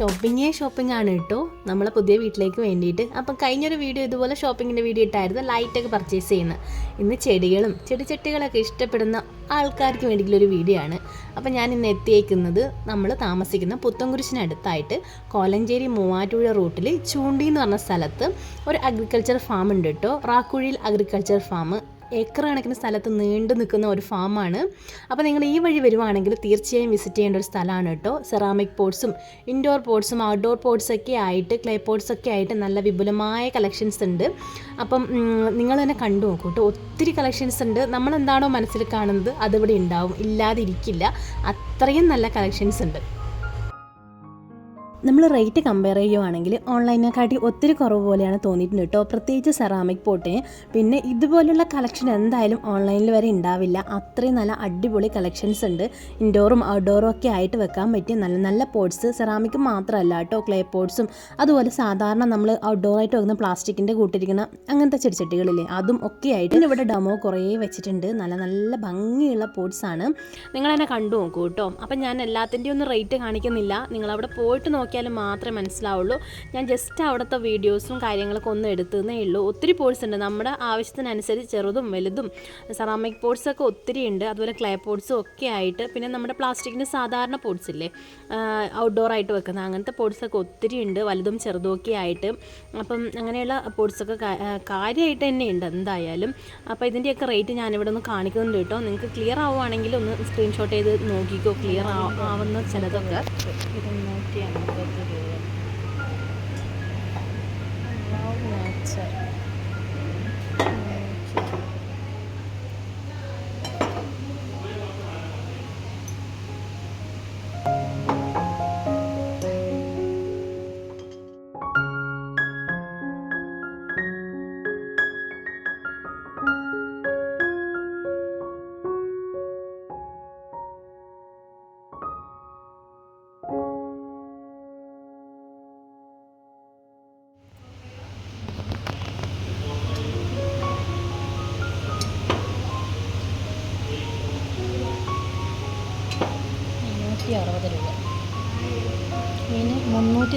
ഷോപ്പിങ്ങേ shopping ആണ് കേട്ടോ. നമ്മളെ പുതിയ വീട്ടിലേക്ക് വേണ്ടിയിട്ട്. അപ്പം കഴിഞ്ഞൊരു വീഡിയോ ഇതുപോലെ ഷോപ്പിങ്ങിന്റെ വീഡിയോ ഇട്ടായിരുന്നു. ലൈറ്റൊക്കെ പർച്ചേസ് ചെയ്യുന്നത് ഇന്ന് ചെടികളും ചെടിച്ചട്ടികളൊക്കെ ഇഷ്ടപ്പെടുന്ന ആൾക്കാർക്ക് വേണ്ടിയുള്ള ഒരു വീഡിയോ ആണ്. അപ്പം ഞാൻ ഇന്ന് എത്തിയേക്കുന്നത് നമ്മൾ താമസിക്കുന്ന പുത്തൻകുരിശിനടുത്തായിട്ട് കോലഞ്ചേരി മൂവാറ്റുപുഴ റൂട്ടിൽ ചൂണ്ടി എന്ന് പറഞ്ഞ സ്ഥലത്ത് ഒരു അഗ്രികൾച്ചർ ഫാം ഉണ്ട് കേട്ടോ. റാക്കുഴിയിൽ അഗ്രികൾച്ചർ ഫാം ഏക്കർ കണക്കിന് സ്ഥലത്ത് നീണ്ടു നിൽക്കുന്ന ഒരു ഫാമാണ്. അപ്പോൾ നിങ്ങൾ ഈ വഴി വരുവാണെങ്കിൽ തീർച്ചയായും വിസിറ്റ് ചെയ്യേണ്ട ഒരു സ്ഥലമാണ് കേട്ടോ. സെറാമിക് പോട്ട്സും ഇൻഡോർ പോട്ട്സും ഔട്ട്ഡോർ പോട്ട്സ് ഒക്കെ ആയിട്ട് ക്ലേ പോട്ട്സ് ഒക്കെ ആയിട്ട് നല്ല വിപുലമായ കളക്ഷൻസ് ഉണ്ട്. അപ്പം നിങ്ങൾ തന്നെ കണ്ടു നോക്കൂ കേട്ടോ. ഒത്തിരി കളക്ഷൻസ് ഉണ്ട്. നമ്മൾ എന്താണോ മനസ്സിൽ കാണുന്നത് അതിവിടെ ഉണ്ടാവും. ഇല്ലാതിരിക്കില്ല. അത്രയും നല്ല കളക്ഷൻസ് ഉണ്ട്. നമ്മൾ റേറ്റ് കമ്പയർ ചെയ്യുവാണെങ്കിൽ ഓൺലൈനെക്കാട്ടി ഒത്തിരി കുറവ് പോലെയാണ് തോന്നിയിട്ടുണ്ട് കേട്ടോ പ്രത്യേകിച്ച് സെറാമിക് പോട്ടിന് പിന്നെ ഇതുപോലുള്ള കളക്ഷൻ എന്തായാലും ഓൺലൈനിൽ വരെ ഉണ്ടാവില്ല അത്രയും നല്ല അടിപൊളി കളക്ഷൻസ് ഉണ്ട്. ഇൻഡോറും ഔട്ട്ഡോറും ഒക്കെ ആയിട്ട് വെക്കാൻ പറ്റിയ നല്ല നല്ല പോട്ട്സ് സെറാമിക് മാത്രമല്ല കേട്ടോ ക്ലേ പോട്ട്സും അതുപോലെ സാധാരണ നമ്മൾ ഔട്ട്ഡോറായിട്ട് വെക്കുന്ന പ്ലാസ്റ്റിക്കിന്റെ കൂട്ടിരിക്കുന്ന അങ്ങനത്തെ ചെടിച്ചട്ടികളില്ലേ അതും ഒക്കെ ആയിട്ട് ഇവിടെ ഡെമോ കുറേ വെച്ചിട്ടുണ്ട്. നല്ല നല്ല ഭംഗിയുള്ള പോട്ട്സാണ് എന്നെ കണ്ടു നോക്കൂ കേട്ടോ അപ്പം ഞാൻ എല്ലാത്തിന്റെയും ഒന്നും റേറ്റ് കാണിക്കുന്നില്ല. നിങ്ങളവിടെ പോയിട്ട് പോയിട്ട് നോക്കിയാൽ മാത്രമേ മനസ്സിലാവുള്ളൂ. ഞാൻ ജസ്റ്റ് അവിടുത്തെ വീഡിയോസും കാര്യങ്ങളൊക്കെ ഒന്ന് എടുത്തതേ ഉള്ളൂ. ഒത്തിരി പോർട്സ് ഉണ്ട്. നമ്മുടെ ആവശ്യത്തിനനുസരിച്ച് ചെറുതും വലുതും സെറാമിക് പോട്ട്സ് ഒക്കെ ഒത്തിരി ഉണ്ട്. അതുപോലെ ക്ലേ പോട്ട്സും ഒക്കെ ആയിട്ട്. പിന്നെ നമ്മുടെ പ്ലാസ്റ്റിക്കിന്റെ സാധാരണ പോർട്സ് ഇല്ലേ? ഔട്ട്ഡോർ ആയിട്ട് വെക്കുന്ന അങ്ങനത്തെ പോട്ട്സ് ഒക്കെ ഒത്തിരി ഉണ്ട്. വലുതും ചെറുതും ഒക്കെ ആയിട്ട്. അപ്പം അങ്ങനെയുള്ള പോട്ട്സൊക്കെ കാര്യമായിട്ട് തന്നെ ഉണ്ട് എന്തായാലും. അപ്പോൾ ഇതിന്റെയൊക്കെ റേറ്റ് ഞാനിവിടെ ഒന്ന് കാണിക്കുന്നുണ്ട് കേട്ടോ. നിങ്ങൾക്ക് ക്ലിയർ ആവുകയാണെങ്കിൽ ഒന്ന് സ്ക്രീൻഷോട്ട് ചെയ്ത് നോക്കിക്കോ. ക്ലിയർ ആവുന്ന ചിലതൊക്കെ. ഇരുന്നൂറ്റി അൻപത് രൂപ നേച്ചർ മുന്നൂറ്റി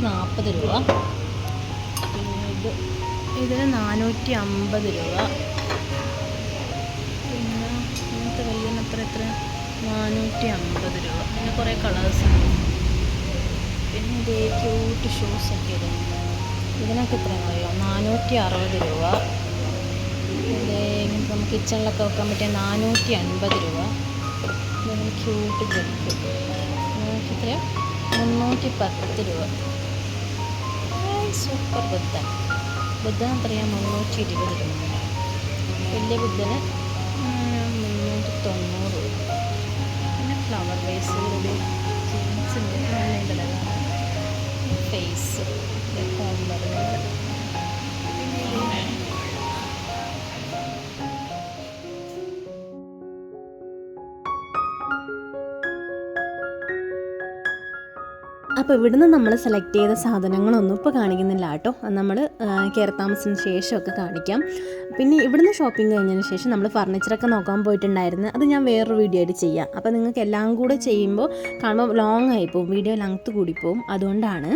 നാൽപ്പത് രൂപ. പിന്നെ ഇത് ഇതിന് നാനൂറ്റി അമ്പത് രൂപ. പിന്നെ ഇങ്ങനത്തെ വലിയ എത്ര? നാനൂറ്റി അമ്പത് രൂപ. പിന്നെ കുറേ കളേഴ്സ് പിന്നെ ഇത് ക്യൂട്ട് ഷൂസ് ഒക്കെ ഇത് ഇതിനൊക്കെ എത്രയാണെന്ന് അറിയോ നാനൂറ്റി അറുപത് രൂപ ഇത് നമുക്ക് കിച്ചണിലൊക്കെ വെക്കാൻ പറ്റിയ നാനൂറ്റി അൻപത് രൂപ ക്യൂട്ട് ജെറ്റ് എത്രയാ മുന്നൂറ്റി പത്ത് രൂപ. സൂപ്പർ ബുദ്ധൻ. ബുദ്ധൻ എത്രയാ മുന്നൂറ്റി ഇരുപത് രൂപ. വലിയ ബുദ്ധന് മുന്നൂറ്റി തൊണ്ണൂറ് രൂപ. പിന്നെ ഫ്ലവർ വേസുകളുടെ ജീൻസിന്റെ ഫേസ് ഹോം അപ്പോൾ ഇവിടുന്ന് നമ്മൾ സെലക്ട് ചെയ്ത സാധനങ്ങളൊന്നും ഇപ്പോൾ കാണിക്കുന്നില്ല കേട്ടോ. നമ്മൾ കയറി താമസത്തിന് ശേഷമൊക്കെ കാണിക്കാം. പിന്നെ ഇവിടുന്ന് ഷോപ്പിംഗ് കഴിഞ്ഞതിന് ശേഷം നമ്മൾ ഫർണിച്ചറൊക്കെ നോക്കാൻ പോയിട്ടുണ്ടായിരുന്നു. അത് ഞാൻ വേറൊരു വീഡിയോ ആയിട്ട് ചെയ്യാം. അപ്പോൾ നിങ്ങൾക്ക് എല്ലാം കൂടെ ചെയ്യുമ്പോൾ കാണുമ്പോൾ ലോങ് ആയിപ്പോവും വീഡിയോ ലെങ്ത്ത് കൂടിപ്പോവും അതുകൊണ്ടാണ്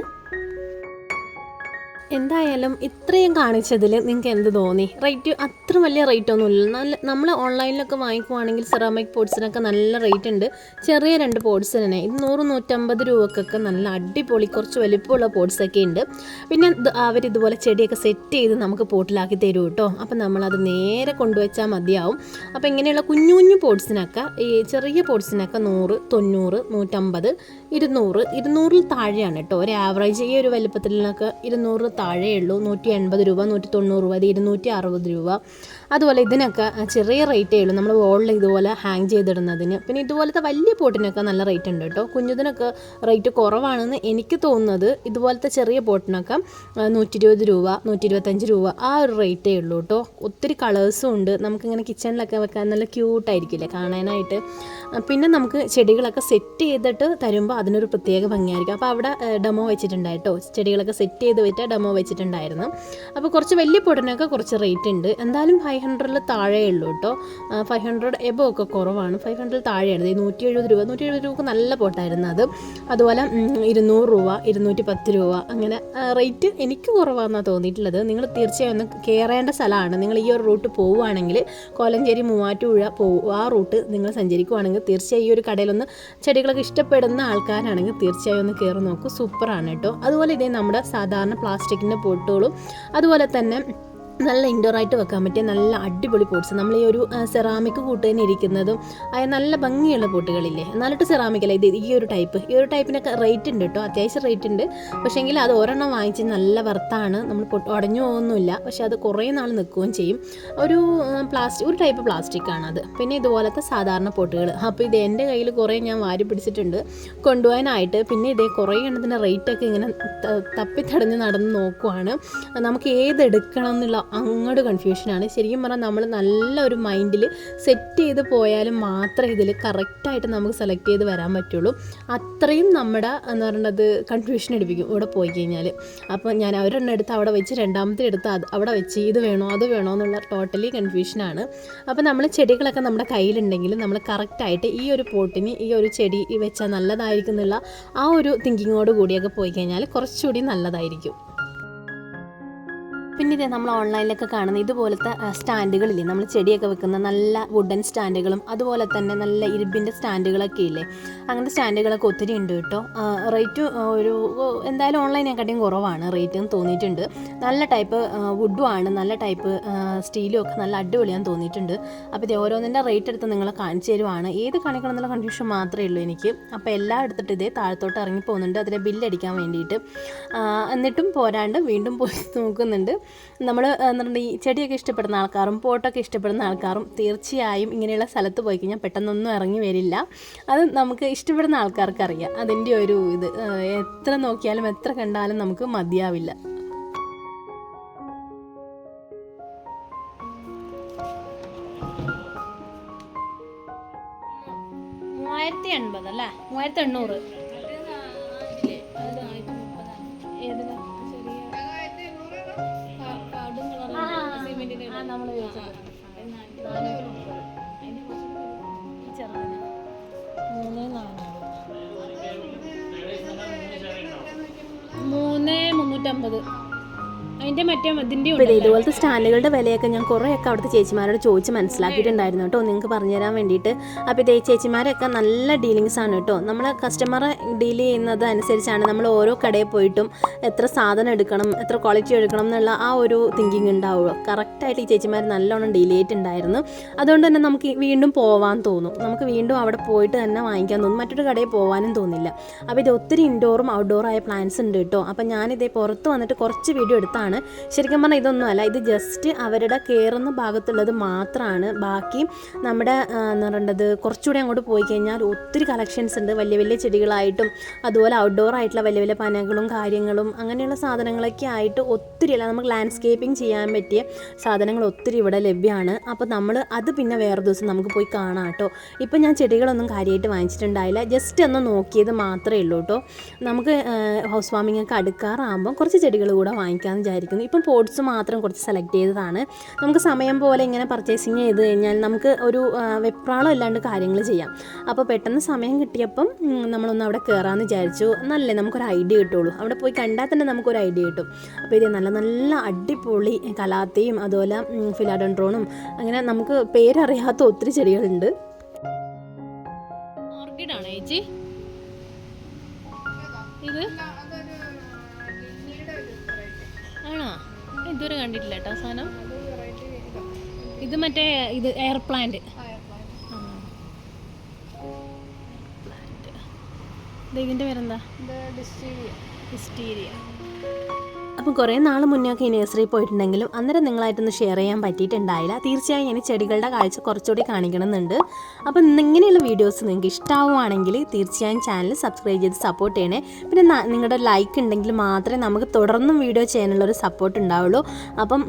എന്തായാലും ഇത്രയും കാണിച്ചതിൽ നിങ്ങൾക്ക് എന്ത് തോന്നി? റേറ്റ് അത്ര വലിയ റേറ്റ് ഒന്നുമില്ല. നല്ല നമ്മൾ ഓൺലൈനിലൊക്കെ വാങ്ങിക്കുവാണെങ്കിൽ സെറാമിക് പോട്ട്സിനൊക്കെ നല്ല റേറ്റ് ഉണ്ട്. ചെറിയ രണ്ട് പോട്ട്സ് തന്നെ. ഇത് നൂറ് നൂറ്റമ്പത് രൂപക്കൊക്കെ നല്ല അടിപൊളി കുറച്ച് വലിപ്പമുള്ള പോട്ട്സ് ഒക്കെ ഉണ്ട്. പിന്നെ അവർ ഇതുപോലെ ചെടിയൊക്കെ സെറ്റ് ചെയ്ത് നമുക്ക് പോട്ടിലാക്കി തരും കേട്ടോ. അപ്പം നമ്മളത് നേരെ കൊണ്ടുവച്ചാൽ മതിയാവും. അപ്പോൾ ഇങ്ങനെയുള്ള കുഞ്ഞു കുഞ്ഞു പോട്ട്സിനൊക്കെ ഈ ചെറിയ പോട്ട്സിനൊക്കെ നൂറ് തൊണ്ണൂറ് നൂറ്റമ്പത് ഇരുന്നൂറ് ഇരുന്നൂറിൽ താഴെയാണ് കേട്ടോ. ഒരു ആവറേജ് ഈ ഒരു വലിപ്പത്തിലൊക്കെ ഇരുന്നൂറ് താഴെയുള്ളൂ. നൂറ്റി എൺപത് രൂപ നൂറ്റി തൊണ്ണൂറ് രൂപ ഇരുന്നൂറ്റി അറുപത് രൂപ. അതുപോലെ ഇതിനൊക്കെ ചെറിയ റേറ്റേ ഉള്ളൂ. നമ്മൾ വോളിൽ ഇതുപോലെ ഹാങ് ചെയ്തിടുന്നതിന്. പിന്നെ ഇതുപോലത്തെ വലിയ പോട്ടിനൊക്കെ നല്ല റേറ്റ് ഉണ്ട് കേട്ടോ. കുഞ്ഞതിനൊക്കെ റേറ്റ് കുറവാണെന്ന് എനിക്ക് തോന്നുന്നത് ഇതുപോലത്തെ ചെറിയ പോട്ടിനൊക്കെ നൂറ്റി ഇരുപത് രൂപ നൂറ്റി ഇരുപത്തഞ്ച് രൂപ ആ ഒരു റേറ്റേ ഉള്ളൂ കേട്ടോ. ഒത്തിരി കളേഴ്സും ഉണ്ട്. നമുക്കിങ്ങനെ കിച്ചണിലൊക്കെ വെക്കാൻ നല്ല ക്യൂട്ടായിരിക്കില്ലേ കാണാനായിട്ട്. പിന്നെ നമുക്ക് ചെടികളൊക്കെ സെറ്റ് ചെയ്തിട്ട് തരുമ്പോൾ അതിനൊരു പ്രത്യേക ഭംഗിയായിരിക്കും. അപ്പോൾ അവിടെ ഡെമോ വെച്ചിട്ടുണ്ടായിട്ടോ ചെടികളൊക്കെ സെറ്റ് ചെയ്ത് വെച്ചാൽ ഡെമോ വെച്ചിട്ടുണ്ടായിരുന്നു. അപ്പോൾ കുറച്ച് വലിയ പൊടിനൊക്കെ കുറച്ച് റേറ്റ് ഉണ്ട്. എന്തായാലും ഹൈ ഫൈവ് ഹൺഡ്രഡിൽ താഴെ ഉള്ളൂ കേട്ടോ ഫൈവ് ഹൺഡ്രഡ് എബോ ഒക്കെ കുറവാണ്. ഫൈവ് ഹൺഡ്രഡ് താഴെയാണ് ഈ നൂറ്റി എഴുപത് രൂപ നൂറ്റി എഴുപത് രൂപക്ക് നല്ല പോട്ടായിരുന്നു അത്. അതുപോലെ ഇരുന്നൂറ് രൂപ ഇരുന്നൂറ്റി പത്ത് രൂപ അങ്ങനെ റേറ്റ് എനിക്ക് കുറവാണെന്നാണ് തോന്നിയിട്ടുള്ളത്. നിങ്ങൾ തീർച്ചയായും ഒന്ന് കയറേണ്ട സ്ഥലമാണ്. നിങ്ങൾ ഈ ഒരു റൂട്ട് പോവുകയാണെങ്കിൽ കോലഞ്ചേരി മൂവാറ്റുപുഴ പോകും ആ റൂട്ട് നിങ്ങൾ സഞ്ചരിക്കുവാണെങ്കിൽ തീർച്ചയായും ഈ ഒരു കടയിലൊന്ന് ചെടികളൊക്കെ ഇഷ്ടപ്പെടുന്ന ആൾക്കാരാണെങ്കിൽ തീർച്ചയായും ഒന്ന് കയറി നോക്കൂ. സൂപ്പറാണ് കേട്ടോ അതുപോലെ ഇതേ നമ്മുടെ സാധാരണ പ്ലാസ്റ്റിക്കിന്റെ പൊട്ടുകളും. അതുപോലെ തന്നെ നല്ല ഇൻഡോർ ആയിട്ട് വെക്കാൻ പറ്റിയ നല്ല അടിപൊളി പോട്ട്സ് നമ്മൾ ഈ ഒരു സെറാമിക് കൂട്ടുതന്നെ ഇരിക്കുന്നതും അതായത് നല്ല ഭംഗിയുള്ള പോട്ടുകളില്ലേ? എന്നാലിട്ട് സെറാമിക് അല്ല ഇത് ഈ ഒരു ടൈപ്പ് ഈ ഒരു ടൈപ്പിനൊക്കെ റേറ്റ് ഉണ്ട് കേട്ടോ അത്യാവശ്യം റേറ്റ് ഉണ്ട്. പക്ഷേങ്കിൽ അത് ഒരെണ്ണം വാങ്ങിച്ച് നല്ല വർത്താണ് നമ്മൾ ഉടഞ്ഞു പോകുന്നില്ല പക്ഷെ അത് കുറേ നാൾ നിൽക്കുകയും ചെയ്യും. ഒരു പ്ലാസ്റ്റിക് ഒരു ടൈപ്പ് പ്ലാസ്റ്റിക് ആണ് അത്. പിന്നെ ഇതുപോലത്തെ സാധാരണ പോട്ടുകൾ അപ്പോൾ ഇത് എന്റെ കയ്യിൽ കുറേ ഞാൻ വാരി പിടിച്ചിട്ടുണ്ട്. കൊണ്ടുപോകാനായിട്ട്. പിന്നെ ഇതേ കുറേ എണ്ണത്തിന്റെ റേറ്റൊക്കെ ഇങ്ങനെ തപ്പിത്തടഞ്ഞ് നടന്ന് നോക്കുവാണ്. നമുക്ക് ഏതെടുക്കണം എന്നുള്ള അങ്ങോട്ട് കൺഫ്യൂഷനാണ് ശരിക്കും പറഞ്ഞാൽ നമ്മൾ നല്ല ഒരു മൈൻഡിൽ സെറ്റ് ചെയ്ത് പോയാലും മാത്രമേ ഇതിൽ കറക്റ്റായിട്ട് നമുക്ക് സെലക്ട് ചെയ്ത് വരാൻ പറ്റുള്ളൂ. അത്രയും നമ്മുടെ എന്ന് പറയുന്നത് കൺഫ്യൂഷൻ എടുപ്പിക്കും ഇവിടെ പോയി കഴിഞ്ഞാൽ അപ്പോൾ ഞാൻ അവരെണ്ണം എടുത്ത് അവിടെ വെച്ച് രണ്ടാമത്തെ എടുത്ത് അത് അവിടെ വെച്ച് ഇത് വേണോ അത് വേണോ എന്നുള്ള ടോട്ടലി കൺഫ്യൂഷനാണ് അപ്പോൾ നമ്മൾ ചെടികളൊക്കെ നമ്മുടെ കയ്യിലുണ്ടെങ്കിൽ നമ്മൾ കറക്റ്റായിട്ട് ഈ ഒരു പോട്ടിന് ഈ ഒരു ചെടി വെച്ചാൽ നല്ലതായിരിക്കും എന്നുള്ള ആ ഒരു തിങ്കിങ്ങോട് കൂടിയൊക്കെ പോയി കഴിഞ്ഞാൽ കുറച്ചുകൂടി നല്ലതായിരിക്കും. പിന്നെ ഇതേ നമ്മൾ ഓൺലൈനിലൊക്കെ കാണുന്ന ഇതുപോലത്തെ സ്റ്റാൻഡുകളില്ലേ? നമ്മൾ ചെടിയൊക്കെ വെക്കുന്ന നല്ല വുഡൻ സ്റ്റാൻഡുകളും അതുപോലെ തന്നെ നല്ല ഇരുമ്പിന്റെ സ്റ്റാൻഡുകളൊക്കെ ഇല്ലേ? അങ്ങനത്തെ സ്റ്റാൻഡുകളൊക്കെ ഒത്തിരി ഉണ്ട് കേട്ടോ. റേറ്റ് ഒരു എന്തായാലും ഓൺലൈനെക്കാട്ടിയും കുറവാണ് റേറ്റ് എന്ന് തോന്നിയിട്ടുണ്ട്. നല്ല ടൈപ്പ് വുഡും ആണ് നല്ല ടൈപ്പ് സ്റ്റീലും ഒക്കെ നല്ല അടിപൊളിയാന്ന് തോന്നിയിട്ടുണ്ട്. അപ്പോൾ ഇത് ഓരോന്നിന്റെ റേറ്റ് എടുത്ത് നിങ്ങളെ കാണിച്ചു തരുവാണ്. ഏത് കാണിക്കണം എന്നുള്ള കൺഫ്യൂഷൻ മാത്രമേ ഉള്ളൂ എനിക്ക്. അപ്പോൾ എല്ലാം എടുത്തിട്ട് ഇതേ താഴത്തോട്ട് ഇറങ്ങി പോകുന്നുണ്ട്. അതിലെ ബില്ലടിക്കാൻ വേണ്ടിയിട്ട്. എന്നിട്ടും പോരാണ്ട് വീണ്ടും പോയി നോക്കുന്നുണ്ട്. നമ്മൾ ഈ ചെടിയൊക്കെ ഇഷ്ടപ്പെടുന്ന ആൾക്കാരും പോട്ടൊക്കെ ഇഷ്ടപ്പെടുന്ന ആൾക്കാരും തീർച്ചയായും ഇങ്ങനെയുള്ള സ്ഥലത്ത് പോയി കഴിഞ്ഞാൽ പെട്ടെന്നൊന്നും ഇറങ്ങി വരില്ല. അത് നമുക്ക് ഇഷ്ടപ്പെടുന്ന ആൾക്കാർക്കറിയാം അതിന്റെ ഒരു ഇത് എത്ര നോക്കിയാലും എത്ര കണ്ടാലും നമുക്ക് മതിയാവില്ല. മൂവായിരത്തി എൺപത് അല്ലേ? മൂവായിരത്തി എണ്ണൂറ്. നമ്മൾ മൂന്ന് നാനൂറ് മൂന്ന് മുന്നൂറ്റമ്പത്. മറ്റേ അപ്പോൾ ഇതുപോലത്തെ സ്റ്റാൻഡുകളുടെ വിലയൊക്കെ ഞാൻ കുറേയൊക്കെ അവിടുത്തെ ചേച്ചിമാരോട് ചോദിച്ച് മനസ്സിലാക്കിയിട്ടുണ്ടായിരുന്നു കേട്ടോ. നിങ്ങൾക്ക് പറഞ്ഞു തരാൻ വേണ്ടിയിട്ട്. അപ്പോൾ ഇതേ ചേച്ചിമാരൊക്കെ നല്ല ഡീലിങ്സ് ആണ് കേട്ടോ. നമ്മൾ കസ്റ്റമറെ ഡീൽ ചെയ്യുന്നത് അനുസരിച്ചാണ് നമ്മൾ ഓരോ കടയിൽ പോയിട്ടും എത്ര സാധനം എടുക്കണം എത്ര ക്വാളിറ്റി എടുക്കണം എന്നുള്ള ആ ഒരു തിങ്കിങ് ഉണ്ടാവുള്ളൂ കറക്റ്റായിട്ട് ഈ ചേച്ചിമാർ നല്ലോണം ഡീൽ ചെയ്തിട്ടുണ്ടായിരുന്നു. അതുകൊണ്ട് തന്നെ നമുക്ക് വീണ്ടും പോവാൻ തോന്നും. നമുക്ക് വീണ്ടും അവിടെ പോയിട്ട് തന്നെ വാങ്ങിക്കാൻ തോന്നും. മറ്റൊരു കടയിൽ പോകാനും തോന്നില്ല. അപ്പോൾ ഇത് ഒത്തിരി ഇൻഡോറും ഔട്ട്ഡോറും ആയ പ്ലാൻസ് ഉണ്ട് കേട്ടോ. അപ്പോൾ ഞാനിതേ പുറത്ത് വന്നിട്ട് കുറച്ച് വീഡിയോ എടുത്താണ് ശരിക്കും പറഞ്ഞാൽ ഇതൊന്നുമല്ല ഇത് ജസ്റ്റ് അവരുടെ കയറുന്ന ഭാഗത്തുള്ളത് മാത്രമാണ് ബാക്കി നമ്മുടെ എന്ന് പറയേണ്ടത്? കുറച്ചുകൂടി അങ്ങോട്ട് പോയി കഴിഞ്ഞാൽ ഒത്തിരി കളക്ഷൻസ് ഉണ്ട്. വലിയ വലിയ ചെടികളായിട്ടും അതുപോലെ ഔട്ട്ഡോർ ആയിട്ടുള്ള വലിയ വലിയ പനകളും കാര്യങ്ങളും അങ്ങനെയുള്ള സാധനങ്ങളൊക്കെ ആയിട്ട് ഒത്തിരി അല്ല നമുക്ക് ലാൻഡ്സ്കേപ്പിംഗ് ചെയ്യാൻ പറ്റിയ സാധനങ്ങൾ ഒത്തിരി ഇവിടെ ലഭ്യമാണ് അപ്പോൾ നമ്മൾ അത് പിന്നെ വേറെ ദിവസം നമുക്ക് പോയി കാണാം കേട്ടോ ഇപ്പം ഞാൻ ചെടികളൊന്നും കാര്യമായിട്ട് വാങ്ങിച്ചിട്ടുണ്ടായില്ല. ജസ്റ്റ് ഒന്ന് നോക്കിയത് മാത്രമേ ഉള്ളൂ കേട്ടോ നമുക്ക് ഹൗസ് വാമിങ്ങൊക്കെ അടുക്കാറാകുമ്പോൾ കുറച്ച് ചെടികൾ കൂടെ വാങ്ങിക്കാമെന്ന് വിചാരിക്കുന്നു ഇപ്പം പോട്ട്സ് മാത്രം കുറച്ച് സെലക്ട് ചെയ്തതാണ്. നമുക്ക് സമയം പോലെ ഇങ്ങനെ പർച്ചേസിങ് ചെയ്ത് കഴിഞ്ഞാൽ നമുക്ക് ഒരു വെപ്രാളം ഇല്ലാണ്ട് കാര്യങ്ങൾ ചെയ്യാം. അപ്പോൾ പെട്ടെന്ന് സമയം കിട്ടിയപ്പം നമ്മളൊന്ന് അവിടെ കയറാമെന്ന് വിചാരിച്ചു. നല്ലേ നമുക്കൊരു ഐഡിയ കിട്ടുള്ളൂ. അവിടെ പോയി കണ്ടാൽ തന്നെ നമുക്കൊരു ഐഡിയ കിട്ടും. അപ്പോൾ ഇത് നല്ല നല്ല അടിപൊളി കലാത്തയും അതുപോലെ ഫിലാഡൻഡ്രോണും അങ്ങനെ നമുക്ക് പേരറിയാത്ത ഒത്തിരി ചെടികളുണ്ട്. ഓർക്കിഡാണോ ചേച്ചി? ഇത് ആണോ? ഇതുവരെ കണ്ടിട്ടില്ല കേട്ടോ സാധനം. ഇത് മറ്റേ ഇത് എയർ പ്ലാന്റ് ഇതിന്റെ പേരെന്താ? ഡിസ്റ്റീരിയ അപ്പം കുറേ നാൾ മുന്നേ ഒക്കെ ഈ നഴ്സറി പോയിട്ടുണ്ടെങ്കിലും അന്നേരം നിങ്ങളായിട്ടൊന്ന് ഷെയർ ചെയ്യാൻ പറ്റിയിട്ടുണ്ടായില്ല. തീർച്ചയായും ഇനി ചെടികളുടെ കാഴ്ച കുറച്ചുകൂടി കാണിക്കണമെന്നുണ്ട്. അപ്പം ഇങ്ങനെയുള്ള വീഡിയോസ് നിങ്ങൾക്ക് ഇഷ്ടമാവുകയാണെങ്കിൽ തീർച്ചയായും ചാനൽ സബ്സ്ക്രൈബ് ചെയ്ത് സപ്പോർട്ട് ചെയ്യണേ. പിന്നെ നിങ്ങളുടെ ലൈക്ക് ഉണ്ടെങ്കിൽ മാത്രമേ നമുക്ക് തുടർന്നും വീഡിയോ ചെയ്യാനുള്ള ഒരു സപ്പോർട്ട് ഉണ്ടാവുള്ളൂ. അപ്പം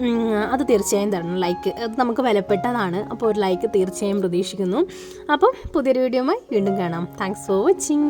അത് തീർച്ചയായും തരണം. ലൈക്ക് അത് നമുക്ക് വിലപ്പെട്ടതാണ്. അപ്പോൾ ഒരു ലൈക്ക് തീർച്ചയായും പ്രതീക്ഷിക്കുന്നു. അപ്പം പുതിയൊരു വീഡിയോയുമായി വീണ്ടും കാണാം. Thanks for watching